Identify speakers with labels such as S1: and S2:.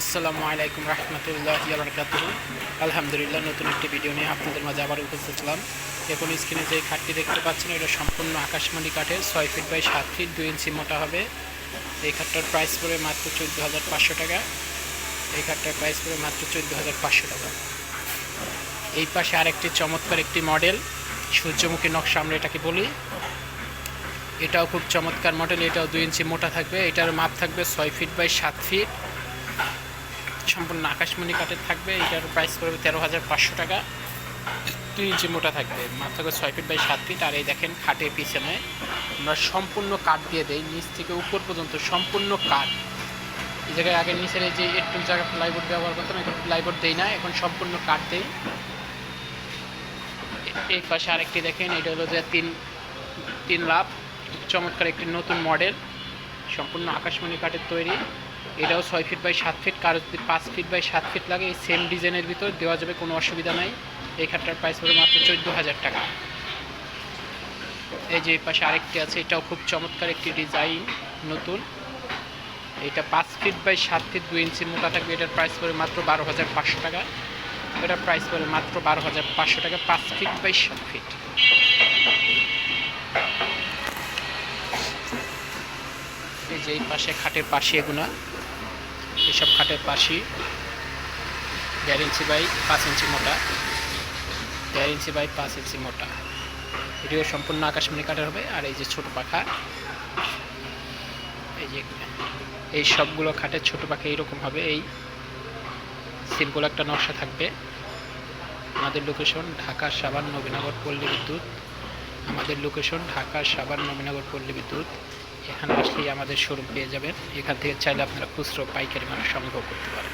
S1: আসসালামু আলাইকুম রহমতুল্লাহ বরকাত আলহামদুলিল্লাহ, নতুন একটি ভিডিও নিয়ে আপনাদের মাঝে আবার উপস্থিত হলাম। এখন স্ক্রিনে যে খাটটি দেখতে পাচ্ছেন, এটা সম্পূর্ণ আকাশমণি কাঠের, ছয় ফিট বাই সাত ফিট, দুই ইঞ্চি মোটা হবে। এই খাটটার প্রাইস পড়বে মাত্র চোদ্দ হাজার পাঁচশো টাকা। এই খাটটার প্রাইস পড়বে মাত্র চোদ্দ হাজার পাঁচশো টাকা। এই পাশে আরেকটি চমৎকার একটি মডেল সূর্যমুখী নকশা আমরা এটাকে বলি। এটাও খুব চমৎকার মডেল এটাও দুই ইঞ্চি মোটা থাকবে। এটার মাপ থাকবে ছয় ফিট বাই সাত ফিট। সম্পূর্ণ আকাশমণি কাঠের থাকবে, এটার প্রাইস পড়বে তেরো হাজার পাঁচশো টাকা। দুই ইঞ্চি মোটা থাকবে থাকবে ছয় ফিট বাই সাত ফিট আর এই দেখেন খাটের পিছনে আমরা সম্পূর্ণ কাঠ দিয়ে দেই, নিচ থেকে উপর পর্যন্ত সম্পূর্ণ কাঠ। এই জায়গায় আগে নিচের যে একটু জায়গায় প্লাইবোর্ড ব্যবহার করতাম, এখন প্লাইবোর্ড দেই না, এখন সম্পূর্ণ কাঠ দেই। এই পাশে আরেকটি দেখেন, এটা হলো যে তিন তিন লাভ, চমৎকার একটি নতুন মডেল সম্পূর্ণ আকাশমণি কাঠের তৈরি। এটাও ছয় ফিট বাই সাত ফিট কারও যদি পাঁচ ফিট বাই সাত ফিট লাগে, এই সেম ডিজাইনের ভিতর দেওয়া যাবে, কোনো অসুবিধা নাই। এই খাটটার প্রাইস পড়বে মাত্র চোদ্দ হাজার টাকা। এই যে পাশে আরেকটি আছে, এটাও খুব চমৎকার একটি ডিজাইন নতুন। এটা পাঁচ ফিট বাই সাত ফিট দুই ইঞ্চি মোটা থাকবে, এটার প্রাইস পড়বে মাত্র বারো হাজার পাঁচশো টাকা। এটার প্রাইস পড়বে মাত্র বারো হাজার পাঁচশো টাকা, পাঁচ ফিট বাই সাত ফিট এই যে এই পাশে খাটের পাশে এগুনা এইসব খাটের পাশি দেড় ইঞ্চি বাই পাঁচ ইঞ্চি মোটা। দেড় ইঞ্চি বাই পাঁচ ইঞ্চি মোটা। এটিও সম্পূর্ণ আকাশমণি কাঠের হবে। আর এই যে ছোট পাখা, এই যে এই সবগুলো খাটের ছোট পাখা এইরকম হবে। এই সিম্পল একটা নকশা থাকবে। আমাদের লোকেশন ঢাকা সাবান নবীনগর, পল্লী বিদ্যুৎ। আমাদের লোকেশন ঢাকা সাবান নবীনগর, পল্লী বিদ্যুৎ। এখানে আসলেই আমাদের শোরুম পেয়ে যাবেন। এখান থেকে চাইলে আপনারা খুচরো পাইকারি মানে সংগ্রহ করতে পারেন।